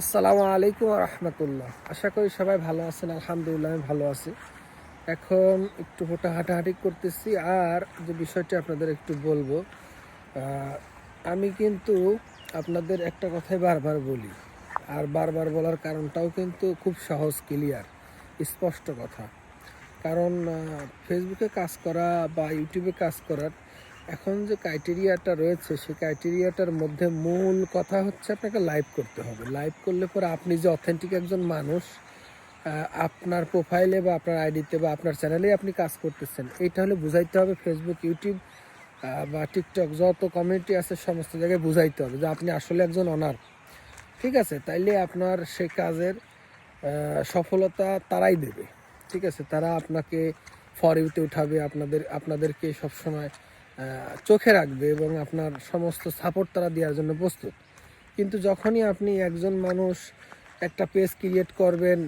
আসসালামু আলাইকুম রহমতুল্লাহ। আশা করি সবাই ভালো আছেন, আলহামদুলিল্লাহ আমি ভালো আছি। এখন একটু ফোটা হাঁটাহাঁটি করতেছি, আর যে বিষয়টি আপনাদের একটু বলব আমি কিন্তু আপনাদের একটা কথাই বারবার বলি, আর বারবার বলার কারণটাও কিন্তু খুব সহজ, ক্লিয়ার, স্পষ্ট কথা। কারণ ফেসবুকে কাজ করা বা ইউটিউবে কাজ করার এখন যে ক্রাইটেরিয়াটা রয়েছে, সেই ক্রাইটেরিয়াটার মধ্যে মূল কথা হচ্ছে আপনাকে লাইভ করতে হবে। লাইভ করলে পরে আপনি যে অথেন্টিক একজন মানুষ আপনার প্রোফাইলে বা আপনার আইডিতে বা আপনার চ্যানেলে আপনি কাজ করতেছেন এইটা হলে বুঝাইতে হবে। ফেসবুক ইউটিউব বা টিকটক যত কমিউনিটি আছে, সমস্ত জায়গায় বুঝাইতে হবে যে আপনি আসলে একজন অনার ঠিক আছে? তাইলে আপনার সেই কাজের সফলতা তারাই দেবে। ঠিক আছে? তারা আপনাকে ফর ইউতে উঠাবে, আপনাদের, আপনাদেরকে সবসময় চোখে রাখবে এবং আপনার সমস্ত সাপোর্ট তারা দেওয়ার জন্য প্রস্তুত। কিন্তু যখনই আপনি একজন মানুষ একটা পেজ ক্রিয়েট করবেন,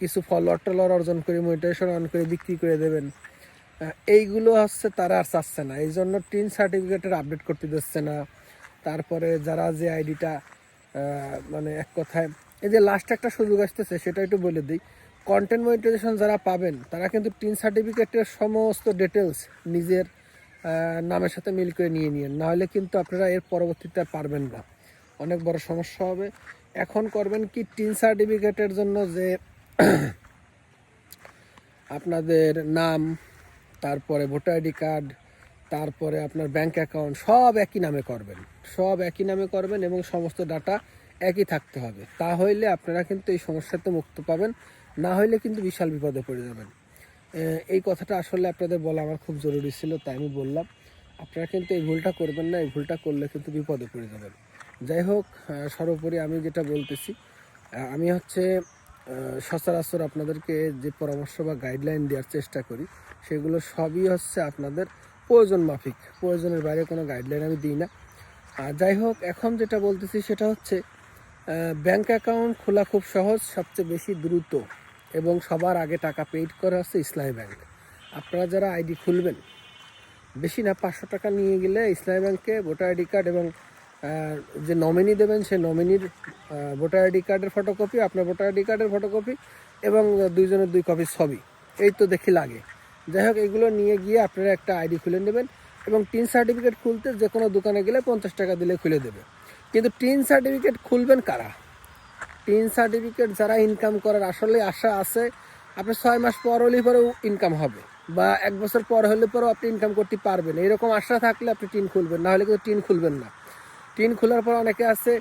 কিছু ফলোয়ার টলোয়ার অর্জন করে মোটিভেশন অন করে, বিক্রি করে দেবেন এইগুলো হচ্ছে তারা আর চাচ্ছে না। এই জন্য টিন সার্টিফিকেটের আপডেট করতে দিচ্ছে না। তারপরে যারা যে আইডিটা মানে এক কথায়, এই যে লাস্ট একটা সুযোগ আসতেছে, সেটা একটু বলে দিই। কন্টেন্ট মনিটাইজেশন যারা পাবেন, তারা কিন্তু টিন সার্টিফিকেটের সমস্ত ডিটেলস নিজের নামের সাথে মিল করে নিয়ে নিন নাহলে কিন্তু আপনারা এর পরবর্তীতে পারবেন না। অনেক বড় সমস্যা হবে। এখন করবেন কি, টিন সার্টিফিকেটের জন্য যে আপনাদের নাম, তারপরে ভোটার আইডি কার্ড, তারপরে আপনার ব্যাংক অ্যাকাউন্ট, সব একই নামে করবেন। সব একই নামে করবেন এবং সমস্ত ডাটা একই থাকতে হবে। তা হইলে আপনারা কিন্তু এই সমস্যাতে মুক্ত পাবেন। না হইলে কিন্তু বিশাল বিপদে পড়ে যাবেন। এই কথাটা আসলে আপনাদের বলা আমার খুব জরুরি ছিল, তাই আমি বললাম। আপনারা কিন্তু এই ভুলটা করবেন না, এই ভুলটা করলে কিন্তু বিপদে পড়ে যাবেন। যাই হোক সর্বোপরি আমি যেটা বলতেছি আমি হচ্ছে সচরাচর আপনাদেরকে যে পরামর্শ বা গাইডলাইন দেওয়ার চেষ্টা করি, সেগুলো সবই হচ্ছে আপনাদের প্রয়োজন মাফিক। প্রয়োজনের বাইরে কোনো গাইডলাইন আমি দিই না। আর যাই হোক, এখন যেটা বলতেছি সেটা হচ্ছে ব্যাংক অ্যাকাউন্ট খোলা খুব সহজ, সবচেয়ে বেশি দ্রুত। এবং সবার আগে টাকা পেইড করা হচ্ছে ইসলামী ব্যাংক। আপনারা যারা আইডি খুলবেন, বেশি না, পাঁচশো টাকা নিয়ে গেলে ইসলামী ব্যাংকে ভোটার আইডি কার্ড এবং যে নমিনি দেবেন, সেই নমিনির ভোটার আইডি কার্ডের ফটোকপি আপনার ভোটার আইডি কার্ডের ফটোকপি এবং দুইজনের দুই কপি ছবি। এই তো দেখি লাগে। যাই হোক, এগুলো নিয়ে গিয়ে আপনারা একটা আইডি খুলে নেবেন এবং টিন সার্টিফিকেট খুলতে যে কোনো দোকানে গেলে পঞ্চাশ টাকা দিলে খুলে দেবে। কিন্তু টিন সার্টিফিকেট খুলবেন কারা? টিন সার্টিফিকেট যারা ইনকাম করার আসলে আশা আছে, আপনি ছয় মাস পর হলে পরেও ইনকাম হবে বা এক বছর পর হলে পরেও আপনি ইনকাম করতে পারবেন। এরকম আশা থাকলে আপনি টিন খুলবেন না হলে কিন্তু টিন খুলবেন না। টিন খোলার পর অনেকে আছে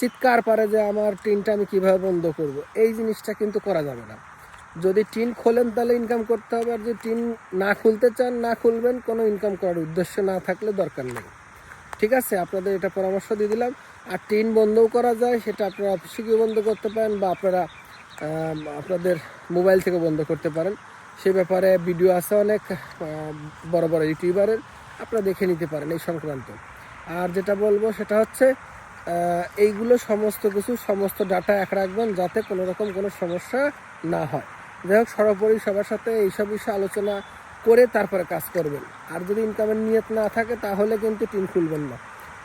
চিৎকার পারে যে আমার টিনটা আমি কীভাবে বন্ধ করব। এই জিনিসটা কিন্তু করা যাবে না। যদি টিন খোলেন তাহলে ইনকাম করতে হবে, আর যদি টিন না খুলতে চান, না খুলবেন, কোনো ইনকাম করার উদ্দেশ্য না থাকলে দরকার নেই। ঠিক আছে? আপনাদের এটা পরামর্শ দিয়ে দিলাম। আর টিন বন্ধও করা যায়, সেটা আপনারা অফিসে গিয়ে বন্ধ করতে পারেন বা আপনারা আপনাদের মোবাইল থেকে বন্ধ করতে পারেন। সে ব্যাপারে ভিডিও আছে অনেক বড় বড় ইউটিউবারের আপনারা দেখে নিতে পারেন এই সংক্রান্ত। আর যেটা বলব সেটা হচ্ছে এইগুলো সমস্ত কিছু, সমস্ত ডাটা এক রাখবেন যাতে কোনো রকম কোনো সমস্যা না হয়। যাই হোক, সর্বোপরি সবার সাথে এইসব বিষয়ে আলোচনা করে তারপরে কাজ করবেন। আর যদি ইনকামের নিয়ত না থাকে, তাহলে কিন্তু টিন খুলবেন না।